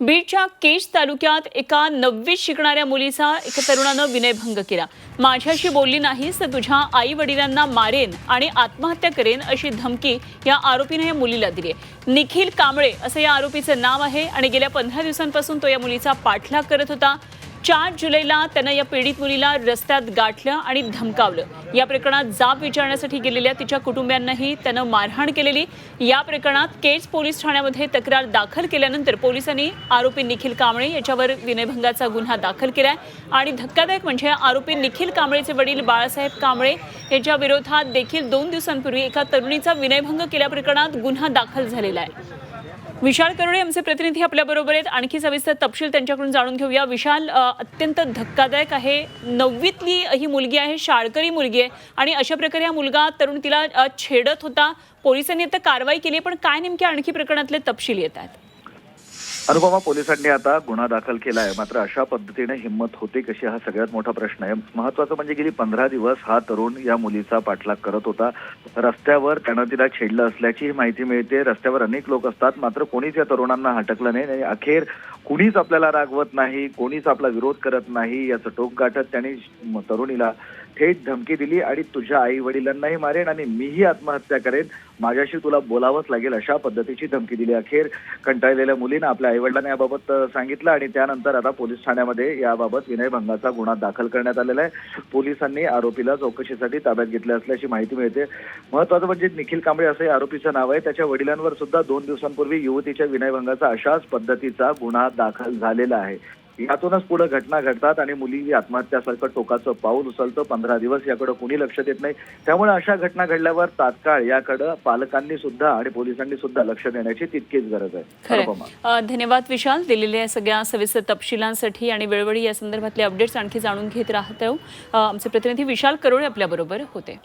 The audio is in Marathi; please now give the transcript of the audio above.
बीडच्या केज तालुक्यात एका नववीत शिकणाऱ्या मुलीचा एका तरुणानं विनयभंग केला. माझ्याशी बोलली नाहीस तर तुझ्या आई वडिलांना मारेन आणि आत्महत्या करेन अशी धमकी या आरोपीने या मुलीला दिली आहे. निखिल कांबळे असं या आरोपीचं नाव आहे आणि गेल्या पंधरा दिवसांपासून तो या मुलीचा पाठलाग करत होता. चार जुलैला त्यानं या पीडित मुलीला रस्त्यात गाठलं आणि धमकावलं. या प्रकरणात जाब विचारण्यासाठी गेलेल्या तिच्या कुटुंबियांनाही त्यानं मारहाण केलेली. या प्रकरणात केज पोलीस ठाण्यामध्ये तक्रार दाखल केल्यानंतर पोलिसांनी आरोपी निखिल कांबळे याच्यावर विनयभंगाचा गुन्हा दाखल केलाय. आणि धक्कादायक म्हणजे आरोपी निखिल कांबळेचे वडील बाळासाहेब कांबळे यांच्या विरोधात देखील दोन दिवसांपूर्वी एका तरुणीचा विनयभंग केल्या प्रकरणात गुन्हा दाखल झालेला आहे. विशाल करोडे आमचे प्रतिनिधी आपल्याबरोबर आहेत. आणखी सविस्तर तपशील त्यांच्याकडून जाणून घेऊया. विशाल अत्यंत धक्कादायक आहे. नववीतली ही मुलगी आहे शाळकरी मुलगी आहे आणि अशा प्रकारे हा मुलगा तरुण तिला छेडत होता. पोलिसांनी आता कारवाई केली पण काय नेमके आणखी प्रकरणातले तपशील येत आहेत? अनुपमा पोलिसांनी आता गुन्हा दाखल केला आहे मात्र अशा पद्धतीने हिंमत होते कशी हा सगळ्यात मोठा प्रश्न आहे. महत्वाचं म्हणजे गेली पंधरा दिवस हा तरुण या मुलीचा पाठलाग करत होता. रस्त्यावर त्यानं तिला छेडलं असल्याची माहिती मिळते. रस्त्यावर अनेक लोक असतात. मात्र कोणीच या तरुणांना हटकलं नाही. आणि अखेर कुणीच आपल्याला रागवत नाही कोणीच आपला विरोध करत नाही. याचं टोक गाठत त्याने तरुणीला थेट धमकी दिली आणि तुझ्या आई वडिलांनाही मारेन आणि मीही आत्महत्या करेन. माझ्याशी तुला बोलावंच लागेल अशा पद्धतीची धमकी दिली. अखेर कंटाळलेल्या मुलीनं आपल्या आईवडिलांना याबाबत सांगितलं आणि त्यानंतर आता पोलीस ठाण्यामध्ये याबाबत विनयभंगाचा गुन्हा दाखल करण्यात आलेला आहे. पोलिसांनी आरोपीला चौकशीसाठी ताब्यात घेतले असल्याची माहिती मिळते. महत्वाचं म्हणजे निखिल कांबळे असं आरोपीचं नाव आहे. त्याच्या वडिलांवर सुद्धा दोन दिवसांपूर्वी युवतीच्या विनयभंगाचा अशाच पद्धतीचा गुन्हा दाखल झालेला आहे. यातूनच पुढे घटना घडतात आणि मुली आत्महत्यासारखं टोकाचं पाऊल उचलतं. पंधरा दिवस याकडे कुणी लक्ष देत नाही. त्यामुळे अशा घटना घडल्यावर तात्काळ याकडे पालकांनी सुद्धा आणि पोलिसांनी सुद्धा लक्ष देण्याची तितकीच गरज आहे. धन्यवाद विशाल. दिलेल्या या सगळ्या सविस्तर तपशिलांसाठी आणि वेळोवेळी या संदर्भातले अपडेट्स आणखी जाणून घेत राहत आमचे प्रतिनिधी विशाल करोळे आपल्याबरोबर होते.